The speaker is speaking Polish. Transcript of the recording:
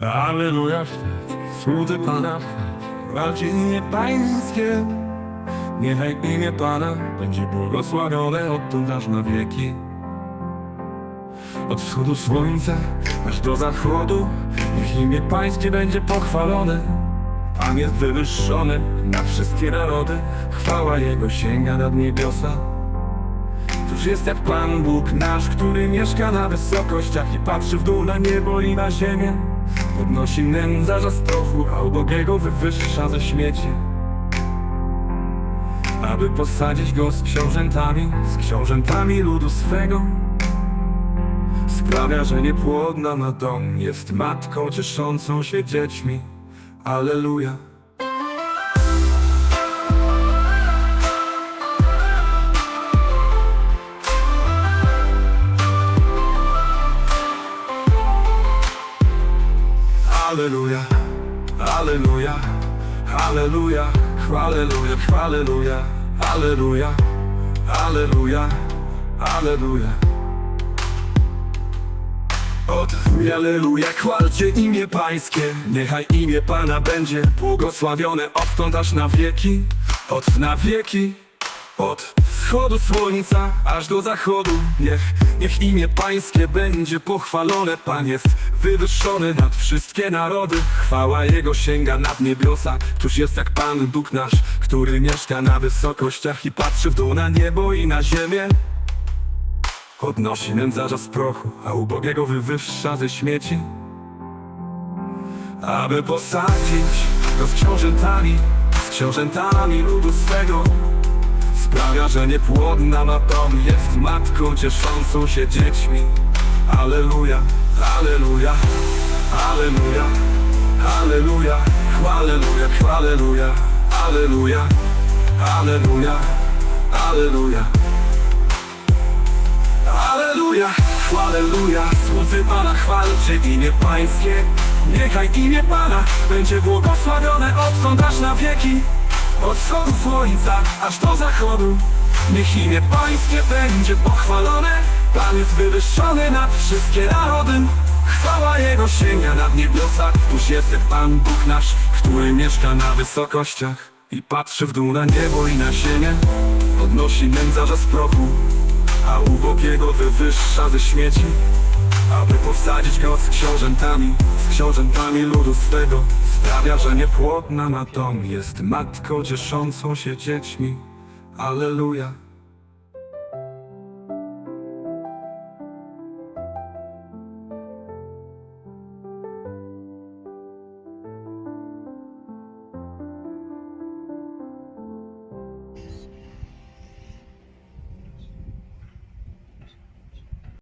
Aleluja, słudzy Pana, walczy imię Pańskie. Niechaj imię Pana będzie błogosławione odtąd aż na wieki. Od wschodu słońca aż do zachodu, niech imię Pańskie będzie pochwalone. Pan jest wywyższony nad wszystkie narody, chwała Jego sięga nad niebiosa. Któż jest jak Pan Bóg nasz, który mieszka na wysokościach i patrzy w dół na niebo i na ziemię. Podnosi nędzarza z prochu, a ubogiego wywyższa ze śmieci. Aby posadzić go z książętami, z książętami ludu swego. Sprawia, że niepłodna na dom jest matką cieszącą się dziećmi. Aleluja. Aleluja, aleluja, aleluja, aleluja, aleluja, aleluja, aleluja, aleluja. Od Aleluja, chwalcie imię Pańskie, niechaj imię Pana będzie błogosławione odtąd aż na wieki, od na wieki. Od wschodu słońca aż do zachodu. Niech, niech imię Pańskie będzie pochwalone. Pan jest wywyższony nad wszystkie narody. Chwała Jego sięga nad niebiosa. Któż jest jak Pan Bóg nasz Który mieszka na wysokościach I patrzy w dół na niebo i na ziemię? Podnosi nędzarza z prochu A ubogiego wywyższa ze śmieci. Aby posadzić go z książętami, z książętami ludu swego sprawia, że niepłodna natom jest matką cieszącą się dziećmi. Aleluja, aleluja, aleluja, aleluja, chwaleluja, chwaleluja, aleluja, aleluja, aleluja. Aleluja, chwaleluja, słudzy Pana chwalcie imię Pańskie. Niechaj imię Pana będzie błogosławione od aż na wieki. Od wschodu słońca aż do zachodu. Niech imię Pańskie będzie pochwalone. Pan jest wywyższony nad wszystkie narody. Chwała Jego sięga nad niebiosa. Któż jest Pan Bóg nasz, który mieszka na wysokościach. I patrzy w dół na niebo i na ziemię. Podnosi nędzarza z prochu a ubogiego wywyższa ze śmieci Aby powsadzić go z książętami, z książętami ludu swego. Sprawia, że niepłodna na dom jest matką cieszącą się dziećmi. Aleluja